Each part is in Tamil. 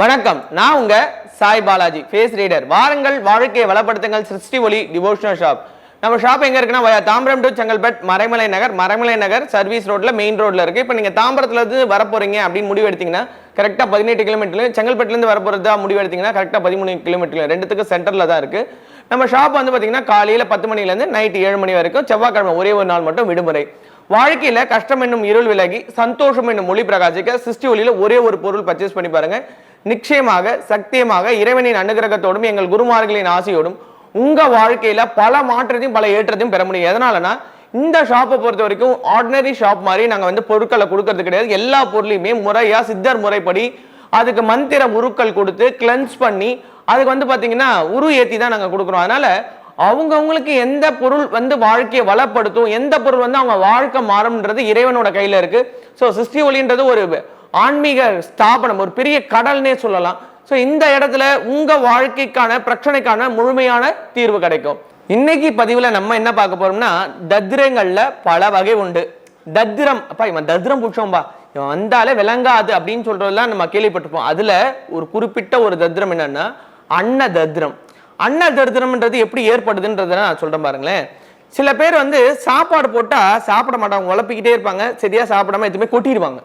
வணக்கம். நான் உங்க சாய் பாலாஜி ஃபேஸ் ரீடர் வாருங்கள் வாழ்க்கையை வளப்படுத்துங்கள் சிருஷ்டி ஒளி டிவோஷனல் ஷாப் நம்ம ஷாப் எங்க இருக்குன்னா தாம்பரம் டு செங்கல்பட் மறைமலை நகர் மறைமலை நகர் சர்வீஸ் ரோட்ல மெயின் ரோட்ல இருக்கு. இப்போ நீங்க தாம்பரத்துல இருந்து வர போறீங்க அப்படின்னு முடிவு எடுத்தீங்கன்னா கரெக்டா பதினெட்டு கிலோமீட்டர்ல செங்கல்பட்டுல இருந்து வர போறதா முடிவு எடுத்தீங்கன்னா கரெக்டா பதிமூணு கிலோமீட்டர்ல ரெண்டுத்துக்கு சென்டர்ல தான் இருக்கு. நம்ம ஷாப் வந்து பாத்தீங்கன்னா காலையில பத்து மணில இருந்து நைட் ஏழு மணி வரைக்கும் செவ்வாய்க்கிழமை ஒரே ஒரு நாள் மட்டும் விடுமுறை. வாழ்க்கையில கஷ்டம் என்னும் இருள் விலகி சந்தோஷம் என்னும் ஒளி பிரகாசிக்க சிஸ்டி ஒளியில ஒரே ஒரு பொருள் பர்ச்சேஸ் பண்ணி பாருங்க. நிச்சயமாக சத்தியமாக இறைவனின் அனுகிரகத்தோடும் எங்கள் குருமார்களின் ஆசையோடும் உங்க வாழ்க்கையில பல மாற்றத்தையும் பல ஏற்றத்தையும் பெற முடியும். எதனாலனா இந்த ஷாப்பை பொறுத்த வரைக்கும் ஆர்டினரி ஷாப் மாதிரி நாங்கள் வந்து பொருட்களை கொடுக்கறது கிடையாது. எல்லா பொருளையுமே முறையா சித்தர் முறைப்படி அதுக்கு மந்திர உருக்கள் கொடுத்து கிளென்ஸ் பண்ணி அதுக்கு வந்து பார்த்தீங்கன்னா உரு ஏற்றி தான் நாங்கள் கொடுக்குறோம். அதனால அவங்கவுங்களுக்கு எந்த பொருள் வந்து வாழ்க்கையை வளப்படுத்தும் எந்த பொருள் வந்து அவங்க வாழ்க்கை மாறும்ன்றது இறைவனோட கையில இருக்கு. ஸோ சிருஷ்டி ஒளின்றது ஒரு ஆன்மீக ஸ்தாபனம் ஒரு பெரிய கடல்னே சொல்லலாம். ஸோ இந்த இடத்துல உங்க வாழ்க்கைக்கான பிரச்சனைக்கான முழுமையான தீர்வு கிடைக்கும். இன்னைக்கு பதிவில் நம்ம என்ன பார்க்க போறோம்னா தத்திரங்கள்ல பல வகை உண்டு. தத்திரம் அப்பா இவன் தத்ரம் பிடிச்சோம்பா இவன் வந்தாலே விளங்காது அப்படின்னு சொல்கிறதெல்லாம் நம்ம கேள்விப்பட்டிருப்போம். அதுல ஒரு குறிப்பிட்ட ஒரு தத்ரம் என்னன்னா அன்ன தத்ரம் அன்ன தரித்திரம்ன்றது எப்படி ஏற்படுதுன்றதை நான் சொல்கிறேன் பாருங்களேன். சில பேர் வந்து சாப்பாடு போட்டால் சாப்பிட மாட்டாங்க உழப்பிக்கிட்டே இருப்பாங்க சரியாக சாப்பிடாம எதுவுமே கொட்டிடுவாங்க.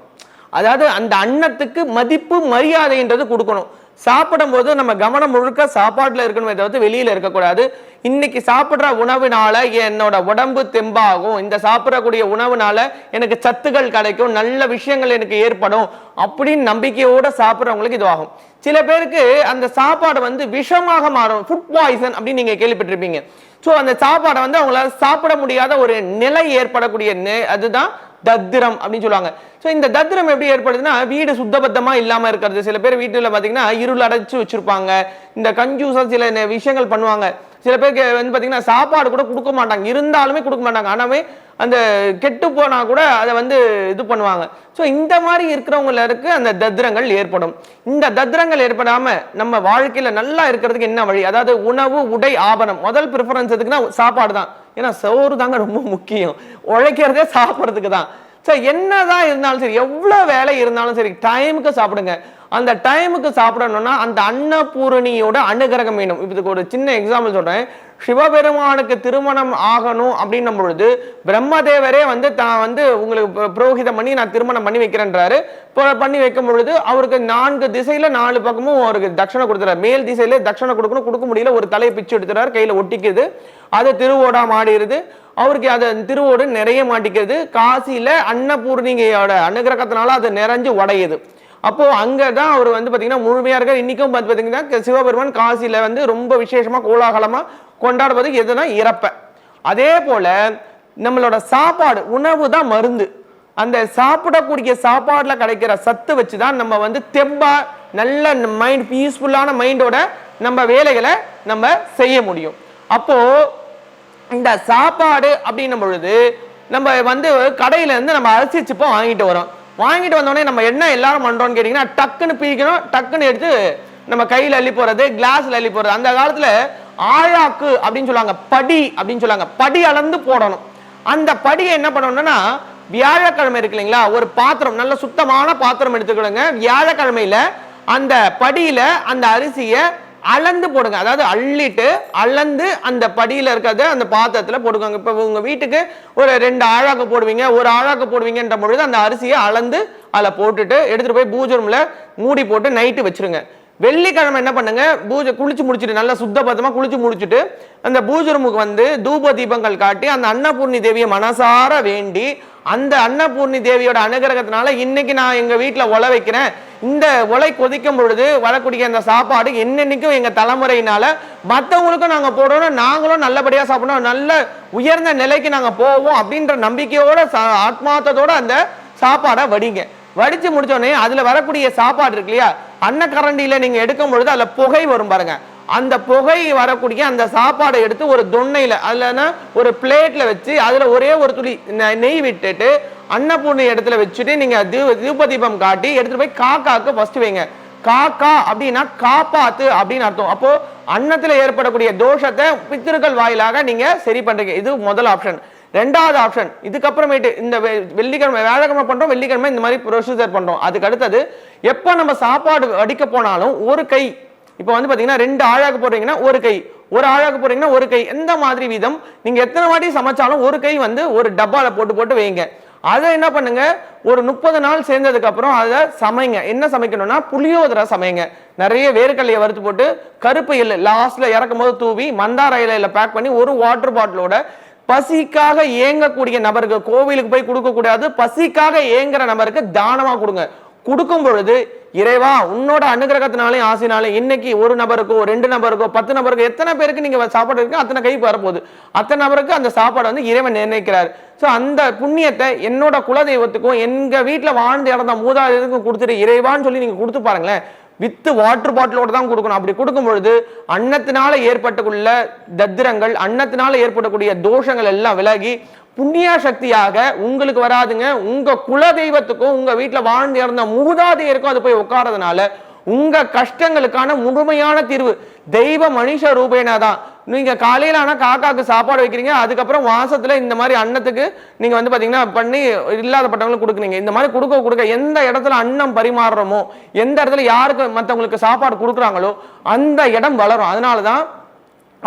அதாவது அந்த அன்னத்துக்கு மதிப்பு மரியாதைன்றது கொடுக்கணும். சாப்பிடும்போது நம்ம கவனம் முழுக்க சாப்பாட்டில் இருக்கணுமே தவிர்த்து வெளியில் இருக்கக்கூடாது. இன்னைக்கு சாப்பிட்ற உணவுனால என்னோட உடம்பு தெம்பாகும். இந்த சாப்பிடக்கூடிய உணவுனால எனக்கு சத்துக்கள் கிடைக்கும். நல்ல விஷயங்கள் எனக்கு ஏற்படும் அப்படின்னு நம்பிக்கையோட சாப்பிட்றவங்களுக்கு இதுவாகும். சில பேருக்கு அந்த சாப்பாடு வந்து விஷமாக மாறும். ஃபுட் பாய்சன் அப்படின்னு நீங்க கேள்விப்பட்டிருப்பீங்க. ஸோ அந்த சாப்பாடை வந்து அவங்களால சாப்பிட முடியாத ஒரு நிலை ஏற்படக்கூடிய அதுதான் தத்திரம் அப்படின்னு சொல்லுவாங்க. ஸோ இந்த தத்திரம் எப்படி ஏற்படுதுன்னா வீடு சுத்தபத்தமா இல்லாம இருக்கிறது. சில பேர் வீட்டுல பாத்தீங்கன்னா இருள் அடைச்சு வச்சிருப்பாங்க. இந்த கஞ்சூசா சில விஷயங்கள் பண்ணுவாங்க. சில பேருக்கு வந்து பார்த்தீங்கன்னா சாப்பாடு கூட கொடுக்க மாட்டாங்க. இருந்தாலுமே கொடுக்க மாட்டாங்க. ஆனாலுமே அந்த கெட்டு போனால் கூட அதை வந்து இது பண்ணுவாங்க. ஸோ இந்த மாதிரி இருக்கிறவங்களுக்கு அந்த தத்திரங்கள் ஏற்படும். இந்த தத்திரங்கள் ஏற்படாமல் நம்ம வாழ்க்கையில் நல்லா இருக்கிறதுக்கு என்ன வழி? அதாவது உணவு உடை ஆபரணம். முதல் ப்ரிஃபரன்ஸ் எதுக்குன்னா சாப்பாடு தான். ஏன்னா சோறு தாங்க ரொம்ப முக்கியம். உழைக்கிறதே சாப்பிட்றதுக்கு தான். ஸோ என்னதான் இருந்தாலும் சரி எவ்வளோ வேலை இருந்தாலும் சரி டைமுக்கு சாப்பிடுங்க. அந்த டைமுக்கு சாப்பிடணும்னா அந்த அன்னபூரணியோட அனுகிரகம் வேணும். இதுக்கு ஒரு சின்ன எக்ஸாம்பிள் சொல்கிறேன் சிவபெருமானுக்கு திருமணம் ஆகணும் அப்படின்னும் பொழுது பிரம்மதேவரே வந்து தான் வந்து உங்களுக்கு புரோகிதம் பண்ணி நான் திருமணம் பண்ணி வைக்கிறேன்றாரு. இப்போ பண்ணி வைக்கும் பொழுது அவருக்கு நான்கு திசையில நாலு பக்கமும் அவருக்கு தட்சணை கொடுத்துறாரு. மேல் திசையில தட்சணை கொடுக்கணும் கொடுக்க முடியல ஒரு தலையை பிச்சு எடுத்துறாரு கையில ஒட்டிக்குது. அது திருவோடா மாடிடுது அவருக்கு அது திருவோடு நிறைய மாட்டிக்கிறது காசியில அன்னபூர்ணிகையோட அனுகிரகத்தினால அது நிறைஞ்சு உடையுது. அப்போ அங்கதான் அவர் வந்து பார்த்திங்கன்னா முழுமையாக இருக்கார். இன்றைக்கும் பார்த்து பார்த்தீங்கன்னா சிவபெருமான் காசியில் வந்து ரொம்ப விசேஷமாக கோலாகலமாக கொண்டாடுவது எதுனா இறப்பை. அதே போல் நம்மளோட சாப்பாடு உணவு தான் மருந்து. அந்த சாப்பிடக்கூடிய சாப்பாடில் கிடைக்கிற சத்து வச்சு தான் நம்ம வந்து தெம்பா நல்ல மைண்ட் பீஸ்ஃபுல்லான மைண்டோட நம்ம வேலைகளை நம்ம செய்ய முடியும். அப்போ இந்த சாப்பாடு அப்படின்னும் பொழுது நம்ம வந்து கடையில இருந்து நம்ம அரிசி சிப்பம் வாங்கிட்டு வரோம். வாங்கிட்டு வந்தோடனே நம்ம என்ன எல்லாரும் பண்றோம்னு கேட்டீங்கன்னா டக்குன்னு பிரிக்கணும் டக்குன்னு எடுத்து நம்ம கையில அள்ளி போறது கிளாஸ்ல அள்ளி போறது. அந்த காலத்துல ஆழாக்கு அப்படின்னு சொல்லுவாங்க படி அப்படின்னு சொல்லுவாங்க. படி அளந்து போடணும். அந்த படியை என்ன பண்ணணும்னா வியாழக்கிழமை இருக்கு இல்லைங்களா ஒரு பாத்திரம் நல்ல சுத்தமான பாத்திரம் எடுத்துக்கிடுங்க வியாழக்கிழமையில அந்த படியில அந்த அரிசியை அளந்து போடுங்க. அதாவது அள்ளிட்டு அளந்து அந்த படியில் இருக்கிறத அந்த பாத்திரத்தில் போடுங்க. இப்போ உங்கள் வீட்டுக்கு ஒரு ரெண்டு ஆழாக்கு போடுவீங்க. ஒரு ஆழாக்கு போடுவீங்கன்ற பொழுது அந்த அரிசியை அளந்து அதில் போட்டுட்டு எடுத்துகிட்டு போய் பூஜை ரூமில் மூடி போட்டு நைட்டு வச்சிருங்க. வெள்ளிக்கிழமை என்ன பண்ணுங்க? பூஜை குளிச்சு முடிச்சுட்டு நல்லா சுத்தபத்தமாக குளிச்சு முடிச்சுட்டு அந்த பூஜை ரூமுக்கு வந்து தூப தீபங்கள் காட்டி அந்த அன்னபூர்ணி தேவியை மனசார வேண்டி அந்த அன்னபூர்ணி தேவியோட அனுகிரகத்தினால இன்னைக்கு நான் எங்க வீட்டில் உழ வைக்கிறேன். இந்த ஒலை கொதிக்கும் பொழுது வரக்கூடிய அந்த சாப்பாடு என்னென்னைக்கும் எங்க தலைமுறையினால மற்றவங்களுக்கும் நாங்கள் போடணும் நாங்களும் நல்லபடியா சாப்பிடணும் நல்ல உயர்ந்த நிலைக்கு நாங்கள் போவோம் அப்படின்ற நம்பிக்கையோட ச- ஆத்மார்த்தத்தோட அந்த சாப்பாடை வடிங்க. வடிச்சு முடிச்சோடனே அதில் அதுல வரக்கூடிய சாப்பாடு இருக்கு இல்லையா? அன்னக்கரண்டியில் நீங்க எடுக்கும் பொழுது அதுல புகை வரும் பாருங்க. அந்த புகை வரக்கூடிய அந்த சாப்பாடை எடுத்து ஒரு தொன்னையில அதுலன்னா ஒரு பிளேட்ல வச்சு அதுல ஒரே ஒரு துளி நெ- நெய் விட்டுட்டு அன்னபூர்ணி இடத்துல வச்சுட்டு நீங்க தீப தீப தீபம் காட்டி எடுத்துகிட்டு போய் காக்காக்கு ஃபர்ஸ்ட் வைங்க. காக்கா அப்படின்னா காப்பாத்து அப்படின்னு அர்த்தம். அப்போ அன்னத்துல ஏற்படக்கூடிய தோஷத்தை பித்திருக்கள் வாயிலாக நீங்க சரி பண்றீங்க. இது முதல் ஆப்ஷன் ரெண்டாவது ஆப்ஷன் இதுக்கப்புறமேட்டு இந்த வெ- வெள்ளிக்கிழமை வேலைக்கிழமை பண்றோம் வெள்ளிக்கிழமை இந்த மாதிரி ப்ரொசீஜர் பண்றோம். அதுக்கு அடுத்தது எப்போ நம்ம சாப்பாடு அடிக்க போனாலும் ஒரு கை இப்போ வந்து பார்த்தீங்கன்னா ரெண்டு ஆழாக்கு போடுறீங்கன்னா ஒரு கை. ஒரு ஆழாக்கு போடுறீங்கன்னா ஒரு கை. எந்த மாதிரி வீதம்? நீங்க எத்தனை வாட்டி சமைச்சாலும் ஒரு கை வந்து ஒரு டப்பால போட்டு போட்டு வைங்க. அதை என்ன பண்ணுங்க? ஒரு முப்பது நாள் சேர்ந்ததுக்கு அப்புறம் அதை சமைங்க. என்ன சமைக்கணும்னா புளியோதரை சமைங்க. நிறைய வேர்க்கல்லையை வறுத்து போட்டு கருப்பு எள்ளு லாஸ்ட்ல இறக்கும் போது தூவி மந்தார இலையில பேக் பண்ணி ஒரு வாட்டர் பாட்டிலோட பசிக்காக ஏங்கக்கூடிய நபருக்கு கோவிலுக்கு போய் கொடுக்க கூடாது பசிக்காக ஏங்குற நபருக்கு தானமா கொடுங்க. கொடுக்கும் பொழுது இறைவா உன்னோட அனுகிரகத்தினாலையும் ஆசைனாலே இன்னைக்கு ஒரு நபருக்கோ ரெண்டு நபருக்கோ பத்து நபருக்கோ எத்தனை பேருக்கு நீங்க சாப்பாடு இருக்கு அத்தனை கை வரப்போகுது. அத்தனை நபருக்கு அந்த சாப்பாடு வந்து இறைவன் நிர்ணயிக்கிறார். ஸோ அந்த புண்ணியத்தை என்னோட குலதெய்வத்துக்கும் எங்க வீட்டில் வாழ்ந்து இறந்த மூதாதையருக்கும் கொடுத்துட்டு இறைவான்னு சொல்லி நீங்க கொடுத்து பாருங்களேன் வித்து வாட்டர் பாட்டிலோட தான் கொடுக்கணும். அப்படி கொடுக்கும் பொழுது அன்னத்தினால ஏற்பட்டுள்ள தத்திரங்கள் அன்னத்தினால ஏற்படக்கூடிய தோஷங்கள் எல்லாம் விலகி புண்ணிய சக்தியாக உங்களுக்கு வராதுங்க. உங்க குல தெய்வத்துக்கும் உங்க வீட்டில் வாழ்ந்து இறந்த மூதாதையருக்கும் அது போய் உட்காரதுனால உங்க கஷ்டங்களுக்கான முழுமையான தீர்வு தெய்வ மனுஷ ரூபேனா தான் நீங்க காலையில ஆனா காக்காக்கு சாப்பாடு வைக்கிறீங்க அதுக்கப்புறம் மாசத்துல இந்த மாதிரி அன்னத்துக்கு நீங்க வந்து பாத்தீங்கன்னா பண்ணி இல்லாதப்பட்டவங்களுக்கு கொடுக்குறீங்க. இந்த மாதிரி கொடுக்க கொடுக்க எந்த இடத்துல அன்னம் பரிமாறுறோமோ எந்த இடத்துல யாருக்கு மற்றவங்களுக்கு சாப்பாடு கொடுக்குறாங்களோ அந்த இடம் வளரும். அதனாலதான்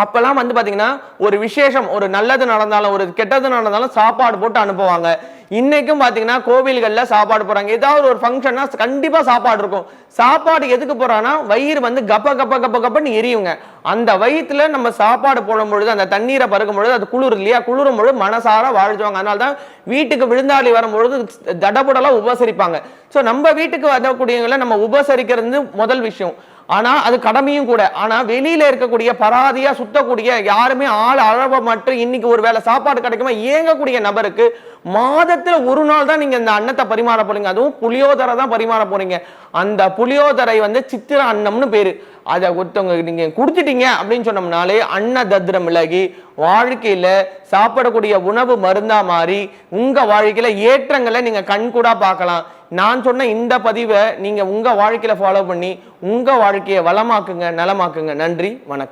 அப்பெல்லாம் வந்து பார்த்தீங்கன்னா ஒரு விசேஷம் ஒரு நல்லது நடந்தாலும் ஒரு கெட்டது நடந்தாலும் சாப்பாடு போட்டு அனுப்புவாங்க. இன்னைக்கும் பார்த்தீங்கன்னா கோவில்களில் சாப்பாடு போகிறாங்க ஏதாவது ஒரு ஃபங்க்ஷன்னா கண்டிப்பாக சாப்பாடு இருக்கும். சாப்பாடு எதுக்கு போகிறான்னா வயிறு வந்து கப்ப கப்ப கப்ப கப்பன்னு எரியுங்க. அந்த வயிற்றுல நம்ம சாப்பாடு போடும் பொழுது அந்த தண்ணீரை பறக்கும் பொழுது அது குளிர் இல்லையா? குளிரும் பொழுது மனசார வாழ்த்துவாங்க. அதனால தான் வீட்டுக்கு விருந்தாளி வரும்பொழுது தடபுடலாக உபசரிப்பாங்க. ஸோ நம்ம வீட்டுக்கு வரக்கூடியவங்களை நம்ம உபசரிக்கிறது முதல் விஷயம். ஆனால் அது கடமையும் கூட. ஆனால் வெளியில் இருக்கக்கூடிய பராதியாக சுத்தக்கூடிய யாருமே ஆள் அளவை மட்டும் இன்னைக்கு ஒரு வேளை சாப்பாடு கிடைக்குமா? இயங்கக்கூடிய நபருக்கு மாதத்தில் ஒரு நாள் தான் நீங்கள் இந்த அன்னத்தை பரிமாற போறீங்க. அதுவும் புளியோதரை தான் பரிமாற போறீங்க. அந்த புளியோதரை வந்து சித்திர அன்னம்னு பேர். அதை ஒருத்தவங்க நீங்கள் கொடுத்துட்டீங்க அப்படின்னு சொன்னோம்னாலே அன்ன தத்ரம் விலகி வாழ்க்கையில் சாப்பிடக்கூடிய உணவு மருந்தா மாறி உங்கள் வாழ்க்கையில் ஏற்றங்களை நீங்கள் கண்கூடாக பார்க்கலாம். நான் சொன்ன இந்த பதிவை நீங்கள் உங்கள் வாழ்க்கையில் ஃபாலோ பண்ணி உங்கள் வாழ்க்கையை வளமாக்குங்க நலமாக்குங்க. நன்றி வணக்கம்.